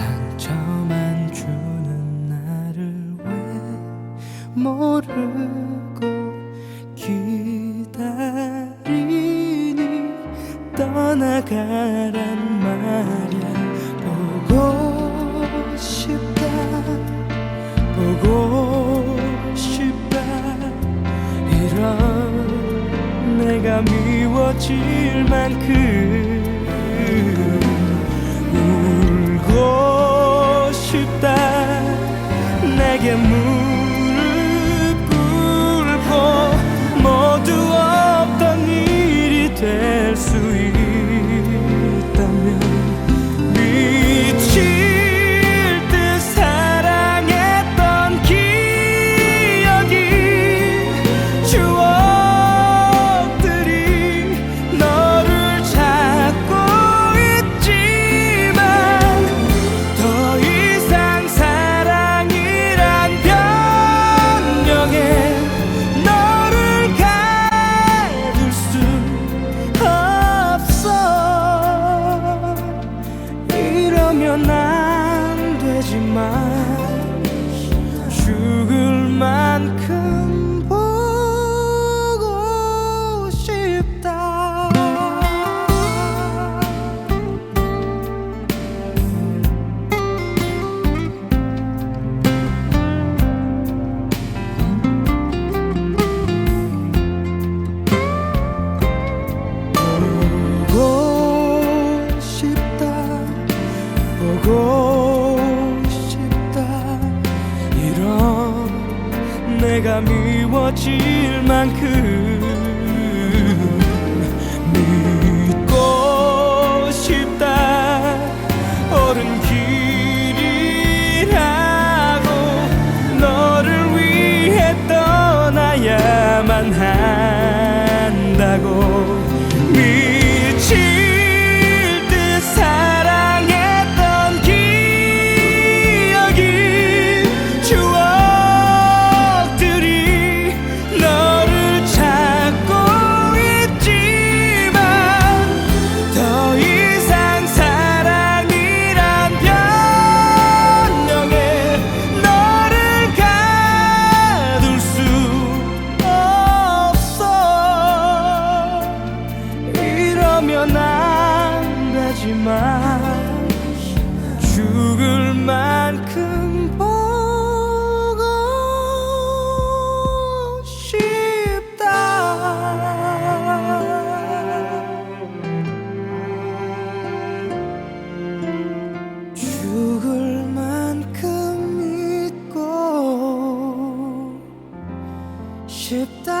상처만 주는 나를 왜 모르고 기다리니? 떠나가란 말야. 보고 싶다 보고 싶다. 이런 내가 미워질 만큼 싶다. 내게 무 되 내가 미워질 만큼 믿고 싶다. 옳은 길이라고 너를 위해 떠나야만 한다고 이러면 안 되지만 죽을 만큼 보고 싶다. 죽을 만큼 믿고 싶다